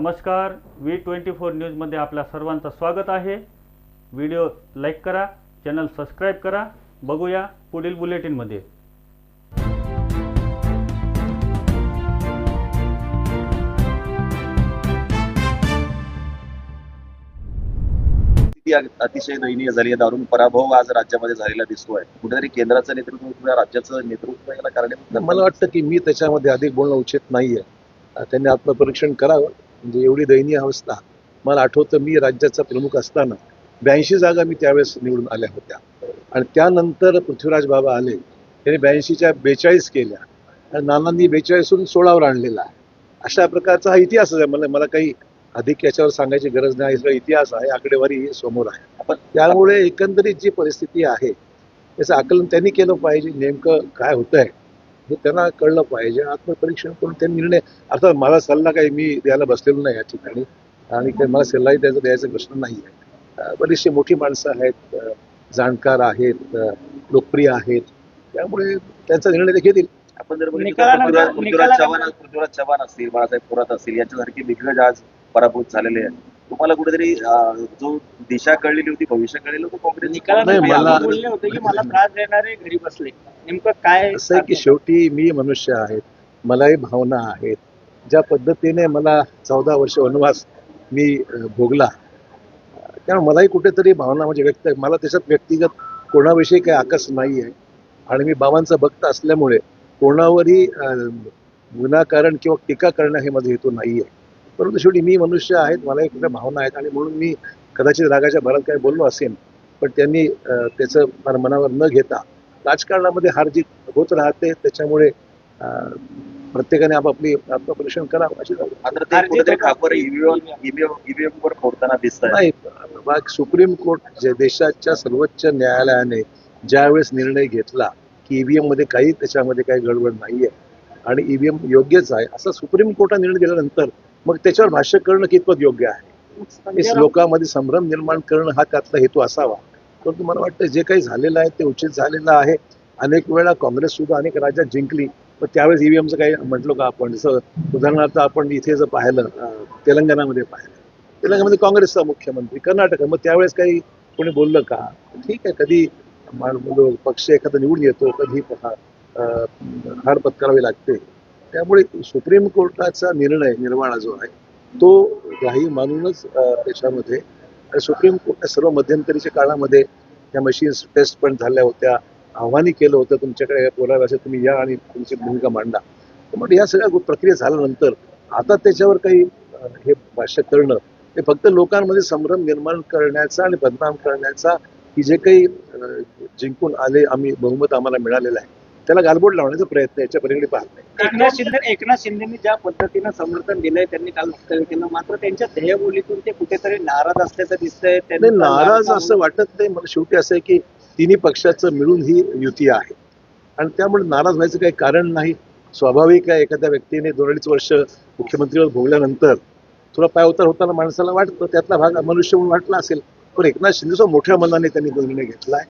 नमस्कार V twenty four न्यूजमध्ये आपल्या सर्वांचं स्वागत आहे. व्हिडिओ लाईक करा चॅनल सबस्क्राईब करा. बघूया पुढील बुलेटिनमध्ये अतिशय दयनीय झाली आहे. दारून पराभव आज राज्यामध्ये झालेला दिसतोय. कुठेतरी केंद्राचं नेतृत्व किंवा राज्याचं नेतृत्व याला कारणीभूत तर मला वाटतं की मी त्याच्यामध्ये अधिक बोलणं उचित नाहीये. त्यांनी आत्मपरीक्षण करावं. म्हणजे एवढी दयनीय अवस्था. मला आठवतं मी राज्याचा प्रमुख असताना ब्याऐंशी जागा मी त्यावेळेस निवडून आल्या होत्या. आणि त्यानंतर पृथ्वीराज बाबा आले. त्यांनी ब्याऐंशीच्या बेचाळीस केल्या. आणि नानांनी बेचाळीसून सोळावर आणलेला आहे. अशा प्रकारचा हा इतिहासच आहे. मला मला काही अधिक याच्यावर सांगायची गरज नाही. सगळा इतिहास आहे. आकडेवारी समोर आहे. पण त्यामुळे एकंदरीत जी परिस्थिती आहे त्याचं आकलन त्यांनी केलं पाहिजे. नेमकं काय होतंय? हे त्यांना कळलं पाहिजे. आत्मपरीक्षण करून त्यांनी निर्णय अर्थात मला सल्ला काही मी द्यायला बसलेलो नाही या ठिकाणी. आणि काही मला सल्लाही द्यायचा द्यायचा प्रश्न नाही आहे बरीचशी मोठी माणसं आहेत जाणकार आहेत लोकप्रिय आहेत. त्यामुळे त्यांचा निर्णय ते घेतील आपण जर पृथ्वीराज चव्हाण पृथ्वीराज चव्हाण असतील बाळासाहेब थोरात असतील यांच्यासारखे दिग्गज आज पराभूत झालेले आहेत. तुम्हाला कुठेतरी जो दिशा कळलेली होती भविष्य कळलेलं होतं काँग्रेस ते की मला त्रास देणारे घरी बसले. नेमकं काय असं आहे की शेवटी मी मनुष्य आहेत मलाही भावना आहेत. ज्या पद्धतीने मला चौदा वर्ष वनवास मी भोगला त्यामुळे मलाही कुठेतरी भावना म्हणजे व्यक्त मला त्याच्यात व्यक्तिगत कोणाविषयी काही आकस नाही आहे आणि मी बाबांचा भक्त असल्यामुळे कोणावरही विनाकारण किंवा टीका करणं हे माझा हेतू नाही आहे परंतु शेवटी मी मनुष्य आहेत मलाही कुठल्या भावना आहेत. आणि म्हणून मी कदाचित रागाच्या भरात काही बोललो असेल पण त्यांनी त्याचं फार मनावर न घेता राजकारणामध्ये हार जीत होत राहते त्याच्यामुळे प्रत्येकाने आपापली करावं अशी दिसत आहे नाही सुप्रीम कोर्ट जे देशाच्या सर्वोच्च न्यायालयाने ज्यावेळेस निर्णय घेतला की ईव्हीएममध्ये काही त्याच्यामध्ये काही गडबड नाहीये आणि ईव्हीएम योग्यच आहे असं सुप्रीम कोर्टाने निर्णय दिल्यानंतर मग त्याच्यावर भाष्य करणं कितपत योग्य आहे? लोकांमध्ये संभ्रम निर्माण करणं हा त्यातला हेतू असावा. परंतु मला वाटतं जे काही झालेलं आहे ते उचित झालेलं आहे. अनेक वेळा काँग्रेस सुद्धा अनेक राज्यात जिंकली. पण त्यावेळेस ईव्हीएमचं काही म्हटलो का आपण? जसं उदाहरणार्थ आपण इथे जर पाहिलं तेलंगणामध्ये पाहिलं. तेलंगणामध्ये काँग्रेसचा मुख्यमंत्री कर्नाटक. मग त्यावेळेस काही कोणी बोललं का? ठीक आहे कधी पक्ष एखादा निवडून येतो कधी हार पत्करावी लागते. त्यामुळे सुप्रीम कोर्टाचा निर्णय निर्वाळा जो आहे तो काही मानूनच त्याच्यामध्ये आणि सुप्रीम कोर्ट सर्व मध्यंतरीच्या काळामध्ये त्या मशीन्स टेस्ट पण झाल्या होत्या. आव्हानी केलं होतं तुमच्याकडे बोलायला असं तुम्ही या आणि तुमची भूमिका मांडा. तर म्हणजे या सगळ्या प्रक्रिया झाल्यानंतर आता त्याच्यावर काही हे भाष्य करणं हे फक्त लोकांमध्ये संभ्रम निर्माण करण्याचा आणि बदनाम करण्याचा की जे काही जिंकून आले आम्ही बहुमत आम्हाला मिळालेलं आहे. त्याला गालबोट लावण्याचा प्रयत्न याच्या पलीकडे पाहत नाही. एकनाथ शिंदे एकनाथ शिंदेनी ज्या पद्धतीनं समर्थन दिलंय त्यांनी काल वक्तव्य केलं. मात्र त्यांच्या ध्येयबोलीतून ते कुठेतरी नाराज असल्याचं दिसतंय. त्यांनी नाराज असं वाटत नाही. मला शेवटी असं आहे की तिन्ही पक्षाचं मिळून ही युती आहे. आणि त्यामुळे नाराज व्हायचं काही कारण नाही. स्वाभाविक आहे एखाद्या व्यक्तीने दोन अडीच वर्ष मुख्यमंत्रीवर भोगल्यानंतर थोडा पाय उतार होताना माणसाला वाटतं त्यातला भाग मनुष्य म्हणून वाटला असेल. पण एकनाथ शिंदेचा मोठ्या मनाने त्यांनी निर्णय घेतलाय.